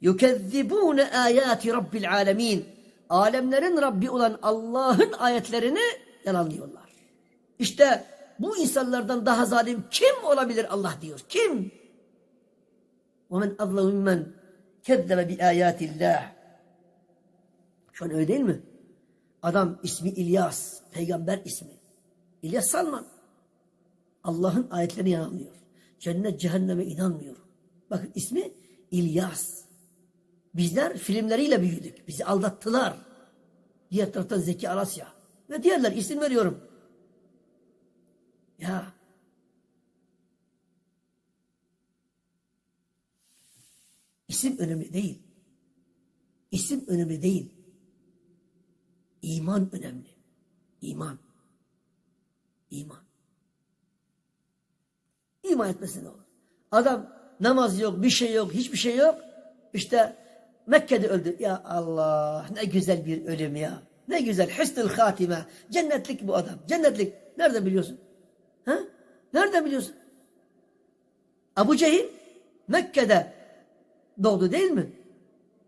yukezzibune ayati rabbil alemin. Alemlerin Rabbi olan Allah'ın ayetlerini yalanlıyorlar. İşte bu insanlardan daha zalim kim olabilir Allah diyor. Kim? وَمَنْ أَظْلَمُ مِمَّنْ كَذَّبَ بِآيَاتِ اللّٰهِ Şu an öyle değil mi? Adam ismi İlyas, peygamber ismi. İlyas Salman. Allah'ın ayetlerine inanmıyor. Cennet cehenneme inanmıyor. Bakın ismi İlyas. Bizler filmleriyle büyüdük. Bizi aldattılar. Diğer taraftan Zeki Alasya. Ve diğerler isim veriyorum. Ya isim önemli değil. İsim önemli değil. İman önemli. İman. İman. İman etmesi ne olur? Adam namaz yok, bir şey yok, hiçbir şey yok. İşte Mekke'de öldü. Ya Allah ne güzel bir ölüm ya. Ne güzel. Hüsnül hatime. Cennetlik bu adam. Cennetlik. Nereden biliyorsun? Ha? Nereden biliyorsun? Abu Cehil Mekke'de doğdu değil mi?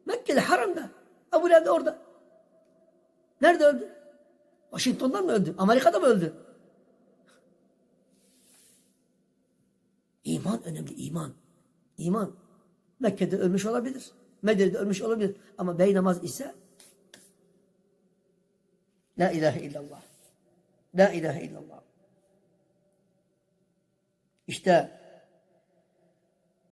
Mekke'de haramda. Abu Leheb de orada. Nerede öldü? Washington'dan mı öldü? Amerika'da mı öldü? İman önemli, iman. İman. Mekke'de ölmüş olabilir. Medine'de ölmüş olabilir. Ama bey namaz ise La ilahe illallah. La ilahe illallah. İşte